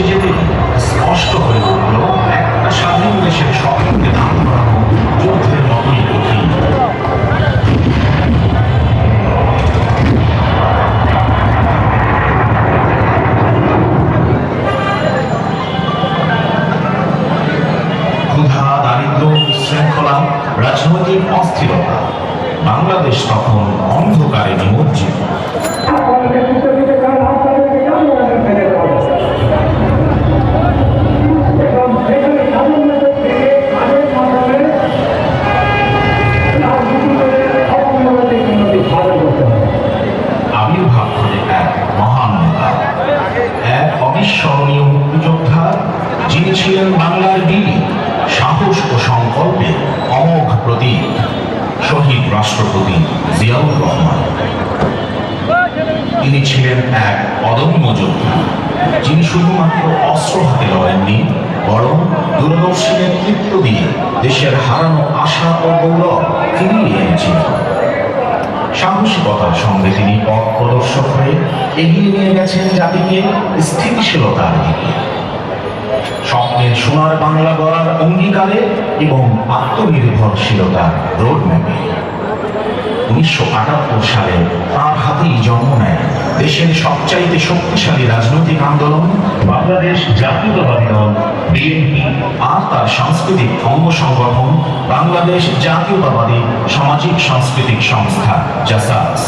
কাছে যেতে স্পষ্ট হয়ে উঠল, একটা স্বাধীন দেশের স্বপ্নকে দান করানো যুদ্ধের মতোই কঠিন। ক্ষুধা দারিদ্র শৃঙ্খলা রাজনৈতিক অস্থিরতা, বাংলাদেশ তখন রাষ্ট্রপতি জিয়াউর রহমান। তিনি ছিলেন এক অদম্য যোদ্ধা, যিনি শুধুমাত্র অস্ত্র হাতে লড়েননি, বরং দূরদর্শী নেতৃত্ব দিয়ে দেশের হারানো আশা ও গৌরব ফিরিয়ে এনেছিলেন সাহসিকতার সঙ্গে তিনি পথ প্রদর্শক হয়ে এগিয়ে নিয়ে গেছেন জাতিকে স্থিতিশীলতার দিকে। স্বপ্নের সোনার বাংলা গড়ার অঙ্গীকারে এবং আত্মনির্ভরশীলতার রোডম্যাপে উনিশশো আটাত্তর সালে তার হাতেই জন্ম নেয় দেশের সবচাইতে শক্তিশালী রাজনৈতিক আন্দোলন, বাংলাদেশ জাতীয়তাবাদী দল, বিএনপি, আর তার সাংস্কৃতিক অঙ্গ সংগঠন, বাংলাদেশ জাতীয়তাবাদী সামাজিক সাংস্কৃতিক সংস্থা, জাসাস।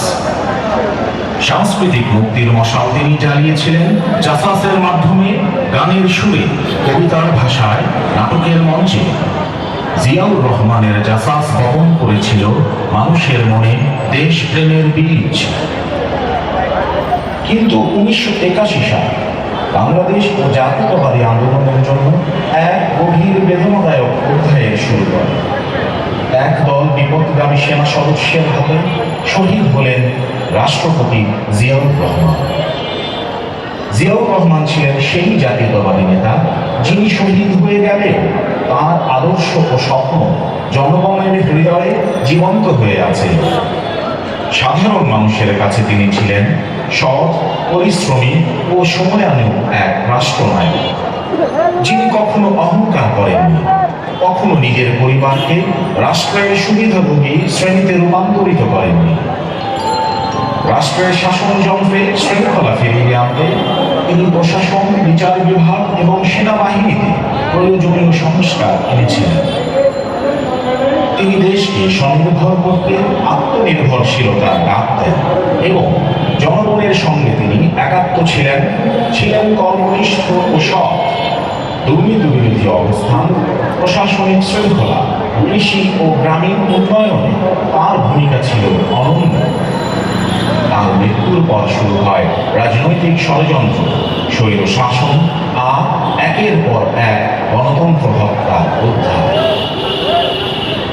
সাংস্কৃতিক মুক্তির মশাল তিনি জ্বালিয়েছিলেন জাসাসের মাধ্যমে গানের সুরে, কবিতার ভাষায়, নাটকের মঞ্চে। জিয়াউর রহমানের জাসাস বহন করেছিল মানুষের মনে দেশপ্রেমের বীজ। কিন্তু উনিশশো একাশি সাল বাংলাদেশ ও জাতীয়তাবাদী আন্দোলনের জন্য এক গভীর বেদনাদায়ক অধ্যায়ের শুরু করে এক দল বিপদগামী সেনা সদস্যের হাতে শহীদ হলেন রাষ্ট্রপতি জিয়াউর রহমান। জিয়াউর রহমান ছিলেন সেই জাতীয়তাবাদী নেতা যিনি শহীদ হয়ে তার আদর্শ ও স্বপ্ন জনগণের হৃদয়ে জীবন্ত হয়ে আছে। সাধারণ মানুষের কাছে তিনি ছিলেন সৎ, পরিশ্রমী ও সময়ানু এক রাষ্ট্রনায়ক। যিনি কখনো অহংকার করেননি, কখনো নিজের পরিবারকে রাষ্ট্রের সুবিধাভোগী শ্রেণীতে রূপান্তরিত করেননি। রাষ্ট্রের শাসন যন্ত্রে শৃঙ্খলা ফিরিয়ে আনতে তিনি প্রশাসন, বিচার বিভাগ এবং সেনাবাহিনীতে প্রয়োজনীয় সংস্কার এনেছিলেন। তিনি দেশকে স্বনির্ভর করতে আত্মনির্ভরশীলতার ডাক দেন এবং জনগণের সঙ্গে তিনি একাত্ম ছিলেন। ছিলেন কর্মনিষ্ঠ ও সৎ। দুর্নীতি বিরোধী অবস্থান, প্রশাসনিক শৃঙ্খলা, কৃষি ও গ্রামীণ উন্নয়নে তার ভূমিকা ছিল অনন্য। তার মৃত্যুর পর শুরু হয় রাজনৈতিক ষড়যন্ত্র, স্বৈর শাসন আর একের পর এক গণতন্ত্র হত্যা উদ্ধার।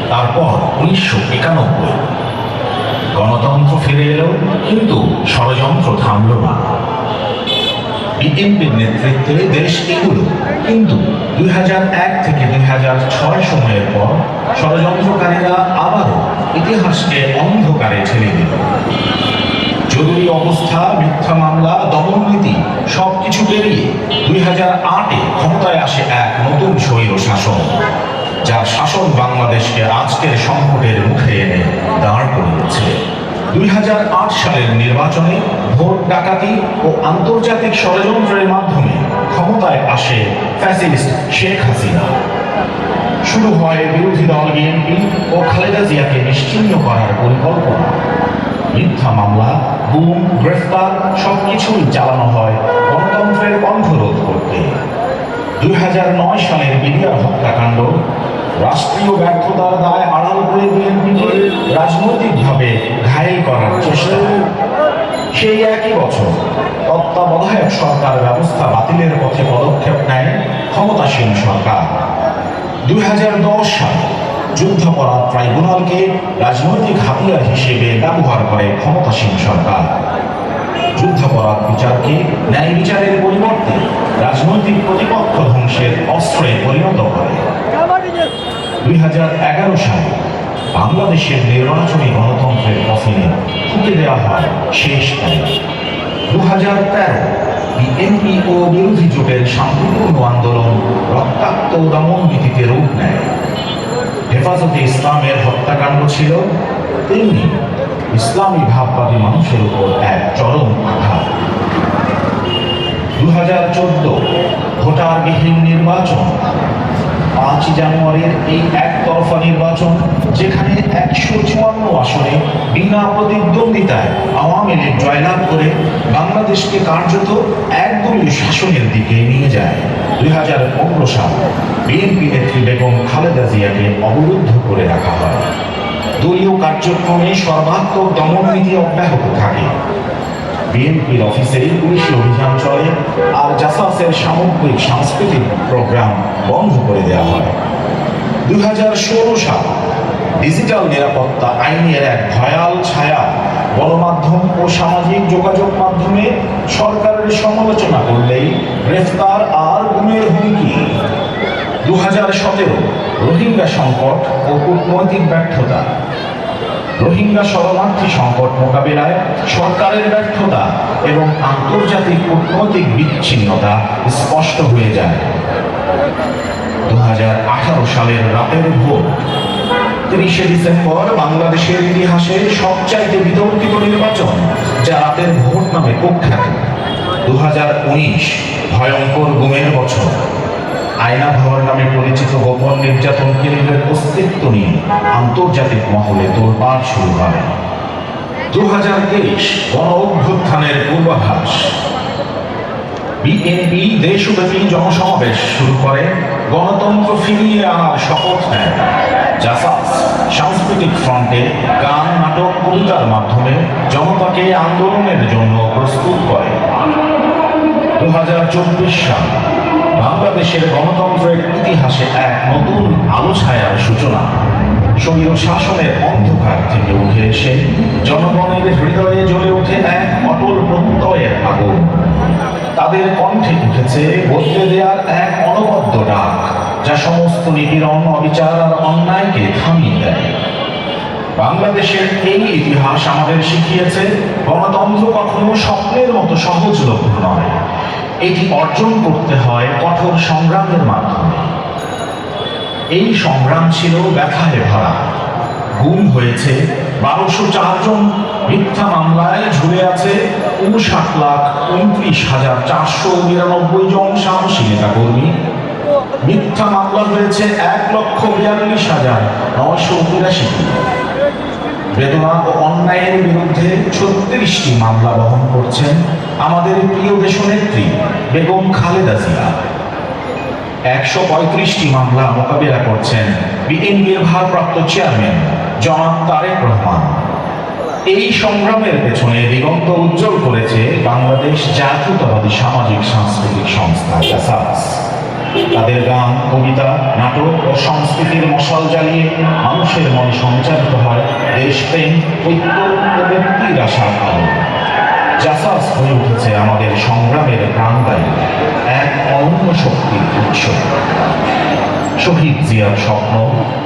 তারপর উনিশশো একানব্বই। গণতন্ত্র ফিরে এলো কিন্তু ষড়যন্ত্র থামল না। বিএনপির নেতৃত্বে দেশ এগুলো। কিন্তু দুই থেকে দুই সময়ের পর ষড়যন্ত্রকারীরা আবারও ইতিহাসকে অন্ধকারে ঠেলে দিল। জরুরি অবস্থা, মিথ্যা মামলা, দমননীতি সবকিছু পেরিয়ে দুই হাজার আটে ক্ষমতায় আসে এক নতুন স্বৈর শাসন যার শাসন বাংলাদেশকে আজকের সংকটের মুখে এনে দাঁড় করিয়েছে। দুই হাজার আট সালের নির্বাচনে ভোট ডাকাতি ও আন্তর্জাতিক ষড়যন্ত্রের মাধ্যমে ক্ষমতায় আসে ফ্যাসিস্ট শেখ হাসিনা। শুরু হয় বিরোধী দল বিএনপি ও খালেদা জিয়াকে নিশ্চিহ্ন করার পরিকল্পনা। মিথ্যা মামলা, গুম, গ্রেফতার সবকিছুই চালানো হয় গণতন্ত্রের কণ্ঠরোধ করতে। দুই সালের বিডিআর হত্যাকাণ্ড রাষ্ট্রীয় ব্যর্থতার দায় আড়াল করে বিএনপিকে রাজনৈতিকভাবে ঘায়েল করার চেষ্টা। সেই একই বছর তত্ত্বাবধায়ক সরকার ব্যবস্থা বাতিলের পথে পদক্ষেপ নেয় ক্ষমতাসীন সরকার। দু হাজার দশ সালে যুদ্ধাপরাধ ট্রাইব্যুনালকে রাজনৈতিক হাতিয়ার হিসেবে ব্যবহার করে ক্ষমতাসীন সরকার। যুদ্ধাপরাধ বিচারকে ন্যায় বিচারের পরিবর্তে রাজনৈতিক প্রতিপক্ষ ধ্বংসের অস্ত্রে পরিণত করে। দুই হাজার এগারো সালে বাংলাদেশের নির্বাচনী গণতন্ত্রের কফিনে ফুকে দেওয়া হয় শেষ তারিখ দু হাজার তেরো বিএনপি ও বিরোধী জোটের শান্তিপূর্ণ আন্দোলন রক্তাক্ত দমন নীতিতে রূপ নেয়। হেফাজতে ইসলামের হত্যাকাণ্ড ছিল, তেমনি ইসলামী ভাববাদী মানুষের উপর এক চরম আঘাত। দু হাজার চোদ্দ ভোটারবিহীন নির্বাচন পাঁচই জানুয়ারির এই একতরফা নির্বাচন, যেখানে একশো চুয়ান্ন আসনে বিনা প্রতিদ্বন্দ্বিতায় আওয়ামী লীগ জয়লাভ করে বাংলাদেশকে কার্যত একদলীয় শাসনের দিকে নিয়ে যায়। দুই হাজার পনেরো সাল বিএনপি নেত্রী বেগম খালেদা জিয়াকে অবরুদ্ধ করে রাখা হয়। দলীয় কার্যক্রমে সর্বাত্মক দমননীতি অব্যাহত থাকে। বিএনপির অফিসে পুলিশি অভিযান চলে আর জাসাসের সামগ্রিক সাংস্কৃতিক প্রোগ্রাম বন্ধ করে দেওয়া হয়। দুই হাজার ষোলো সাল ডিজিটাল নিরাপত্তা আইনের এক ভয়াল ছায়া গণমাধ্যম ও সামাজিক যোগাযোগ মাধ্যমে সরকারের সমালোচনা করলেই গ্রেফতার আর গুমের হুমকি। দু হাজার সতেরো রোহিঙ্গা সংকট ও কূটনৈতিক ব্যর্থতা রোহিঙ্গা শরণার্থী সংকট মোকাবিলায় সরকারের ব্যর্থতা এবং আন্তর্জাতিক কূটনৈতিক বিচ্ছিন্নতা স্পষ্ট হয়ে যায়। দুহাজার আঠারো সালের রাতের ভোট তিরিশে ডিসেম্বর বাংলাদেশের ইতিহাসে সবচাইতে বিতর্কিত নির্বাচন, যা রাতের ভোট নামে কুখ্যাত। দু হাজার উনিশ ভয়ঙ্কর গুমের বছর। আয়না ভবন নামে পরিচিত গোপন নির্যাতন কেন্দ্রের অস্তিত্ব নিয়ে আন্তর্জাতিক মহলে তোলপাড় শুরু হয়। দু হাজার তেইশ গণ অভ্যুত্থানের পূর্বাভাস। বিএনপি দেশব্যাপী জনসমাবেশ শুরু করে, গণতন্ত্র ফিরিয়ে আনার শপথ নেয়। জাসাস সাংস্কৃতিক ফ্রন্টে গান, নাটক, কবিতার মাধ্যমে জনতাকে আন্দোলনের জন্য প্রস্তুত করে। দু হাজার চব্বিশ সাল বাংলাদেশের গণতন্ত্রের ইতিহাসে এক নতুন আলো ছায়ার সূচনা। স্বৈর শাসনের অন্ধকার থেকে উঠে এসে জনগণের হৃদয়ে জ্বলে ওঠে এক অটল প্রত্যয়ের আগুন। তাদের কণ্ঠে উঠেছে বদলে দেওয়ার এক অনবদ্য ডাক, যা সমস্ত নিপীড়ন, অবিচার আর অন্যায়কে থামিয়ে দেয়। বাংলাদেশের এই ইতিহাস আমাদের শিখিয়েছে, গণতন্ত্র কখনো স্বপ্নের মতো সহজলভ্য নয়। এটি অর্জন করতে হয় কঠোর সংগ্রামের মাধ্যমে। এই সংগ্রাম ছিল ব্যথায় ভরা। গুম হয়েছে বারোশো চারজন মিথ্যা মামলায় ঝুলে আছে উনষাট লাখ উনত্রিশ হাজার চারশো নিরানব্বই জন সাহসী নেতা কর্মী। মিথ্যা মামলা হয়েছে এক লক্ষ বিয়াল্লিশ হাজার নয়শো তিরাশি বেদনা ও অন্যায়ের বিরুদ্ধে ছত্রিশটি মামলা বহন করছেন আমাদের প্রিয় দেশনেত্রী বেগম খালেদা জিয়া। একশো পঁয়ত্রিশটি মামলা মোকাবিলা করছেন বিএনপির ভারপ্রাপ্ত চেয়ারম্যান জনাব তারেক রহমান। এই সংগ্রামের পেছনে দিগন্ত উজ্জ্বল করেছে বাংলাদেশ জাতীয়তাবাদী সামাজিক সাংস্কৃতিক সংস্থা তাদের গান, কবিতা, নাটক ও সংস্কৃতির মশাল জ্বালিয়ে মানুষের মনে সঞ্চারিত হয় দেশপ্রেম, ঐক্য ও ব্যক্তির আশার আলো। জাসাস হয়ে উঠেছে আমাদের সংগ্রামের প্রাণদায়ী এক অনন্য শক্তির উৎস। শহীদ জিয়ার স্বপ্ন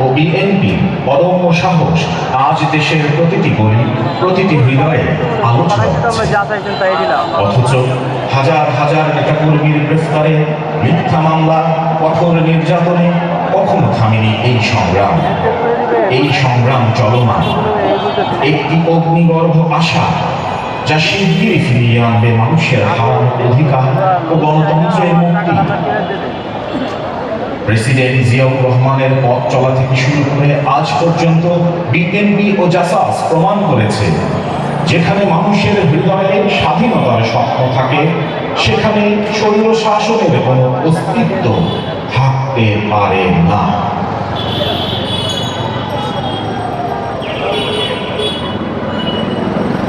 ও বিএনপি অদম্য সাহস আজ দেশের প্রতিটি গলি প্রতিটি হৃদয়ে আলোচনা অথচ হাজার হাজার নেতাকর্মীর গ্রেফতারে মিথ্যা মামলা কঠোর নির্যাতনে কখনো থামেনি এই সংগ্রাম। এই সংগ্রাম চলমান। একটি অগ্নিগর্ভ আশা যা শিগগিরই ফিরিয়ে আনবে মানুষের হারানো অধিকার ও গণতন্ত্রের মুক্তি। প্রেসিডেন্ট জিয়াউর রহমানের পথ চলা থেকে শুরু করে আজ পর্যন্ত বিএনপি ও জাসাস প্রমাণ করেছে। যেখানে মানুষের হৃদয়ে স্বাধীনতার স্বপ্ন থাকে, সেখানে স্বৈর শাসনের কোনো অস্তিত্ব থাকতে পারে না।